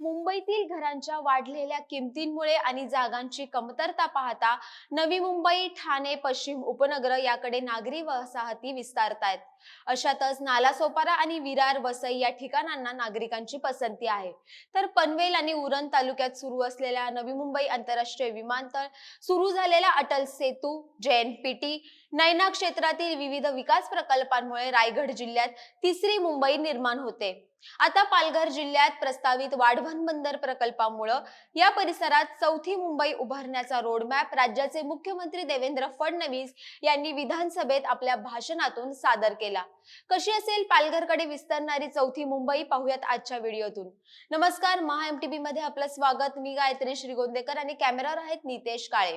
मुंबईतील घरांच्या वाढलेल्या किमतींमुळे आणि जागांची कमतरता पाहता नवी मुंबई ठाणे पश्चिम उपनगर याकडे नागरी वसाहती विस्तारतायत. अशातच नालासोपारा आणि विरार वसई या ठिकाणांना नागरिकांची पसंती आहे. तर पनवेल आणि उरण तालुक्यात सुरू असलेल्या नवी मुंबई आंतरराष्ट्रीय विमानतळ सुरू झालेला अटल सेतू जेएनपीटी नैना क्षेत्रातील विविध विकास प्रकल्पांमुळे रायगड जिल्ह्यात तिसरी मुंबई निर्माण होते. आता पालघर जिल्ह्यात प्रस्तावित वाढवण बंदर प्रकल्पामुळं या परिसरात चौथी मुंबई उभारण्याचा रोडमॅप राज्याचे मुख्यमंत्री देवेंद्र फडणवीस यांनी विधानसभेत आपल्या भाषणातून सादर केला. कशी असेल पालघरकडे विस्तारणारी चौथी मुंबई पाहूयात आजच्या व्हिडिओतून. नमस्कार महा एमटीबी मध्ये आपलं स्वागत. मी गायत्री श्रीगोंदेकर आणि कॅमेरावर आहेत नितेश काळे.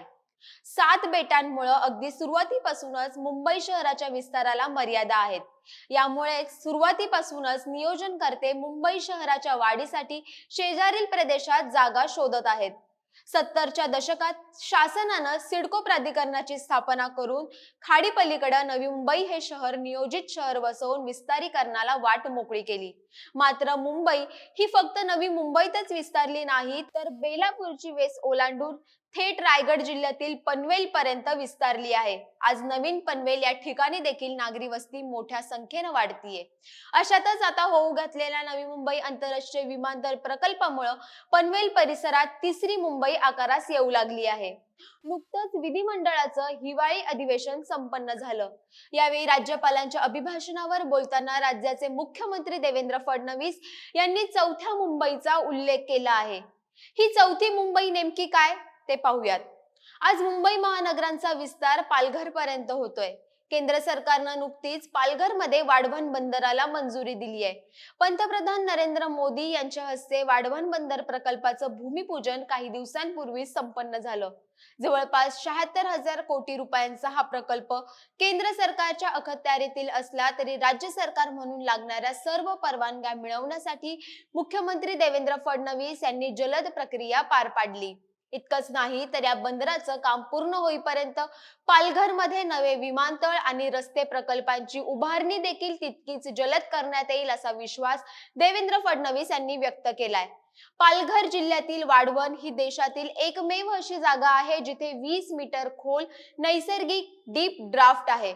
सात बेटांमुळे अगदी सुरुवातीपासूनच मुंबई शहराच्या विस्ताराला मर्यादा आहेत. यामुळे सुरुवातीपासूनच नियोजनकर्ते मुंबई शहराच्या वाढीसाठी शेजारील प्रदेशात जागा शोधत आहेत. सत्तरच्या दशकात शासनानं सिडको प्राधिकरणाची स्थापना करून खाडीपलीकडे नवी मुंबई हे शहर नियोजित शहर वसवून विस्तारीकरणाला वाट मोकळी केली. मात्र मुंबई ही फक्त नवी मुंबईतच विस्तारली नाही तर बेलापूरची वेस ओलांडून थेट रायगड जिल्ह्यातील पनवेल पर्यंत विस्तारली आहे. आज नवीन पनवेल या ठिकाणी देखील नागरी वस्ती मोठ्या संख्येनं वाढतीये. अशातच आता होऊ घातलेल्या नवी मुंबई आंतरराष्ट्रीय विमानतळ प्रकल्पामुळं पनवेल परिसरात तिसरी मुंबई आकारास येऊ लागली आहे. नुकतंच विधिमंडळाचं हिवाळी अधिवेशन संपन्न झालं. यावेळी राज्यपालांच्या अभिभाषणावर बोलताना राज्याचे मुख्यमंत्री देवेंद्र फडणवीस यांनी चौथ्या मुंबईचा उल्लेख केला आहे. ही चौथी मुंबई नेमकी काय? ते पाहूयात. आज मुंबई महानगरांचा विस्तार पालघर पर्यंत होतोय. केंद्र सरकारनं नुकतीच पालघरमध्ये वाढवण बंदराला मंजुरी दिली आहे. पंतप्रधान नरेंद्र मोदी यांच्या हस्ते वाढवण बंदर प्रकल्पाचं भूमिपूजन काही दिवसांपूर्वी संपन्न झालं. जवळपास शहात्तर हजार कोटी रुपयांचा हा प्रकल्प केंद्र सरकारच्या अखत्यारीतील असला तरी राज्य सरकार म्हणून लागणाऱ्या सर्व परवानग्या मिळवण्यासाठी मुख्यमंत्री देवेंद्र फडणवीस यांनी जलद प्रक्रिया पार पाडली. इतकंच नाही तर या बंदराचं काम पूर्ण होईपर्यंत पालघरमध्ये नवे विमानतळ आणि रस्ते प्रकल्पांची उभारणी देखील तितकीच जलद करण्यात येईल असा विश्वास देवेंद्र फडणवीस यांनी व्यक्त केलाय. पालघर जिल्ह्यातील वाढवण ही देशातील एकमेव अशी जागा आहे जिथे वीस मीटर खोल नैसर्गिक डीप ड्राफ्ट आहे.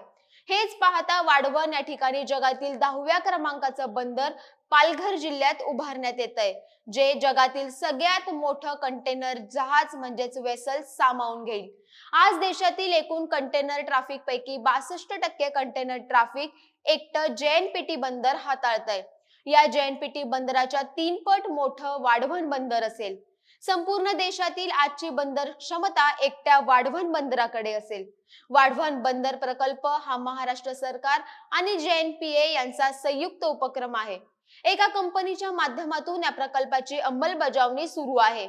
हेच पाहता वाढवण या ठिकाणी जगातील दहाव्या क्रमांकाचं बंदर पालघर जिल्ह्यात उभारण्यात येत आहे जे जगातील सगळ्यात मोठं कंटेनर जहाज म्हणजेच वेसल सामावून घेईल. आज देशातील एकूण कंटेनर ट्रॅफिक पैकी बासष्ट टक्के कंटेनर ट्रॅफिक एकटं जेएनपीटी बंदर हाताळत आहे या जेएनपीटी बंदराच्या तीन पट मोठं वाढवण बंदर असेल. संपूर्ण देशातील आजची बंदर क्षमता एकट्या वाढवण बंदराकडे असेल. वाढवण बंदर प्रकल्प हा महाराष्ट्र सरकार आणि जेएनपीए यांचा संयुक्त उपक्रम आहे. एका कंपनीच्या माध्यमातून या प्रकल्पाची अंमलबजावणी सुरू आहे.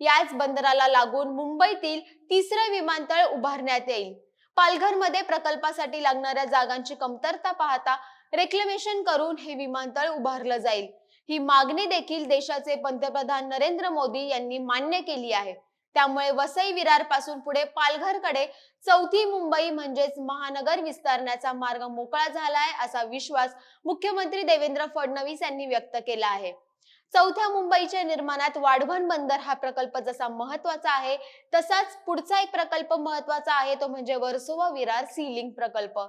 याच बंदराला लागून मुंबईतील तिसरे विमानतळ उभारण्यात येईल. पालघरमध्ये प्रकल्पासाठी लागणाऱ्या जागांची कमतरता पाहता रेक्लेमेशन करून हे विमानतळ उभारलं जाईल. ही मागणी देखील देशाचे पंतप्रधान नरेंद्र मोदी यांनी मान्य केली आहे. त्यामुळे वसई विरारपासून पुढे पालघरकडे चौथी मुंबई म्हणजेच महानगर विस्तारण्याचा मार्ग मोकळा झालाय असा विश्वास मुख्यमंत्री देवेंद्र फडणवीस यांनी व्यक्त केला आहे. चौथ्या मुंबईच्या निर्माणात वाढवण बंदर हा प्रकल्प जसा महत्त्वाचा आहे तसाच पुढचा एक प्रकल्प महत्त्वाचा आहे तो म्हणजे वर्सोवा विरार सीलिंग प्रकल्प.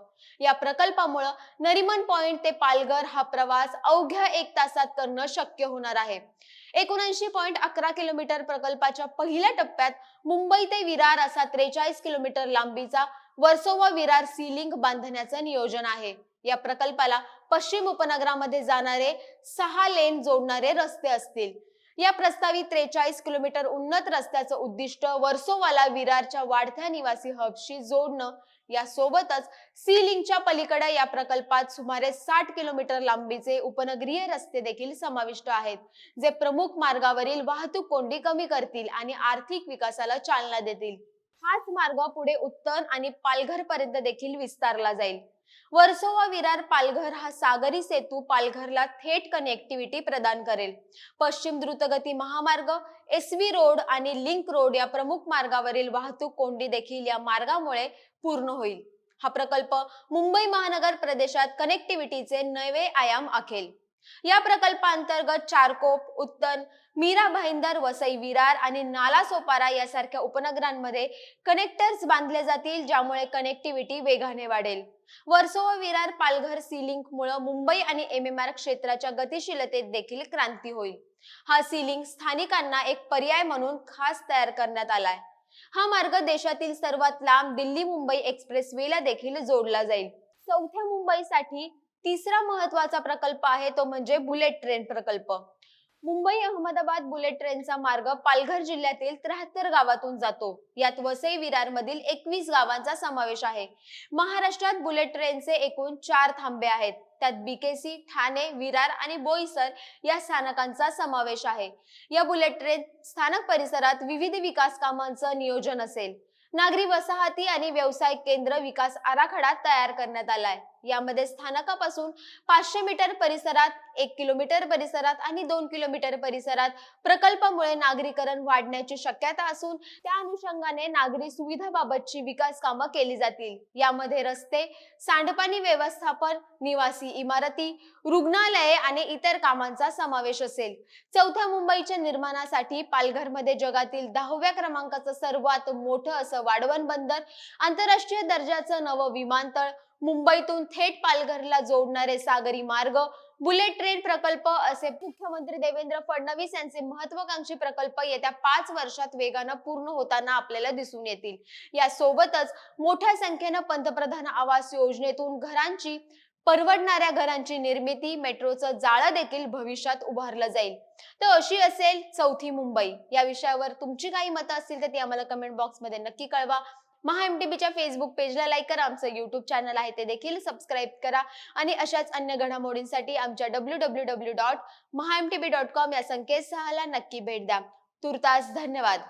या प्रकल्पामुळं नरिमन पॉइंट ते पालघर हा प्रवास अवघ्या एक तासात करणं शक्य होणार आहे. एकोणऐंशी पॉईंट अकरा किलोमीटर प्रकल्पाच्या पहिल्या टप्प्यात मुंबई ते विरार असा त्रेचाळीस किलोमीटर लांबीचा वर्सोवा विरार सीलिंग बांधण्याचं नियोजन आहे. या प्रकल्पाला पश्चिम उपनगरामध्ये जाणारे सहा लेन जोडणारे रस्ते असतील. या प्रस्तावित त्रेचाळीस किलोमीटर उन्नत रस्त्याचं उद्दिष्ट वर्सोवाला विरारच्या वाढत्या निवासी हबशी जोडणं या सोबतच सी लिंकच्या पलीकडे या प्रकल्पात सुमारे साठ किलोमीटर लांबीचे उपनगरीय रस्ते देखील समाविष्ट आहेत जे प्रमुख मार्गावरील वाहतूक कोंडी कमी करतील आणि आर्थिक विकासाला चालना देतील. हाच मार्ग पुढे उत्तर आणि पालघर पर्यंत देखील विस्तारला जाईल. वर्सोवा विरार पालघर हा सागरी सेतू पालघरला थेट कनेक्टिव्हिटी प्रदान करेल. पश्चिम द्रुतगती महामार्ग एसवी रोड आणि लिंक रोड या प्रमुख मार्गावरील वाहतूक कोंडी देखील या मार्गामुळे पूर्ण होईल. हा प्रकल्प मुंबई महानगर प्रदेशात कनेक्टिव्हिटीचे नवे आयाम आखेल या प्रकल्पांतर्गत चारकोप उत्तन मीरा भाईंदर वसई विरार आणि नाला सोपारा यासारख्या उपनगरांमध्ये कनेक्टर्स बांधले जातील ज्यामुळे कनेक्टिव्हिटी वेगाने वाढेल. वर्सोवा विरार पालघर सी लिंक मुळे मुंबई आणि एम एम आर क्षेत्राच्या गतिशीलतेत देखील क्रांती होईल. हा सी लिंक स्थानिकांना एक पर्याय म्हणून खास तयार करण्यात आलाय. हा मार्ग देशातील सर्वात लांब दिल्ली मुंबई एक्सप्रेस वेला देखील जोडला जाईल. चौथ्या मुंबईसाठी तिसरा महत्त्वाचा प्रकल्प आहे तो म्हणजे बुलेट ट्रेन प्रकल्प. मुंबई अहमदाबाद बुलेट ट्रेनचा मार्ग पालघर जिल्ह्यातील त्र्याहत्तर गावातून जातो. यात वसई विरार मधील एकवीस गावांचा समावेश आहे. महाराष्ट्रात बुलेट ट्रेनचे एकूण चार थांबे आहेत. त्यात बीकेसी ठाणे विरार आणि बोईसर या स्थानकांचा समावेश आहे. या बुलेट ट्रेन स्थानक परिसरात विविध विकास कामांचं नियोजन असेल. नागरी वसाहती आणि व्यावसायिक केंद्र विकास आराखडा तयार करण्यात आलाय. यामध्ये स्थानकापासून पाचशे मीटर परिसरात एक किलोमीटर परिसरात आणि दोन किलोमीटर परिसरात प्रकल्पामुळे नागरीकरण वाढण्याची शक्यता असून त्या अनुषंगाने नागरी सुविधाबाबतची विकास कामं केली जातील. यामध्ये रस्ते सांडपाणी व्यवस्थापन निवासी इमारती रुग्णालये आणि इतर कामांचा समावेश असेल. चौथ्या मुंबईच्या निर्माणासाठी पालघरमध्ये जगातील दहाव्या क्रमांकाचं सर्वात मोठं असं वाढवण बंदर आंतरराष्ट्रीय दर्जाचं नवं विमानतळ मुंबईतून थेट पालघरला जोडणारे सागरी मार्ग बुलेट ट्रेन प्रकल्प असे मुख्यमंत्री देवेंद्र फडणवीस यांचे महत्वाकांक्षी प्रकल्प येत्या पाच वर्षात वेगानं पूर्ण होताना आपल्याला दिसून येतील. यासोबतच मोठ्या संख्येनं पंतप्रधान आवास योजनेतून घरांची परवडणाऱ्या घरांची निर्मिती मेट्रोचं जाळं देखील भविष्यात उभारलं जाईल. तर अशी असेल चौथी मुंबई. या विषयावर तुमची काही मतं असतील तर ती आम्हाला कमेंट बॉक्समध्ये नक्की कळवा. महा एमटीबीच्या फेसबुक पेजला लाईक करा. आमचं युट्यूब चॅनल आहे ते देखील सबस्क्राईब करा. आणि अशाच अन्य घडामोडींसाठी आमच्या W W W dot Maha M T B dot com या संकेतस्थळाला नक्की भेट द्या. तुर्तास धन्यवाद.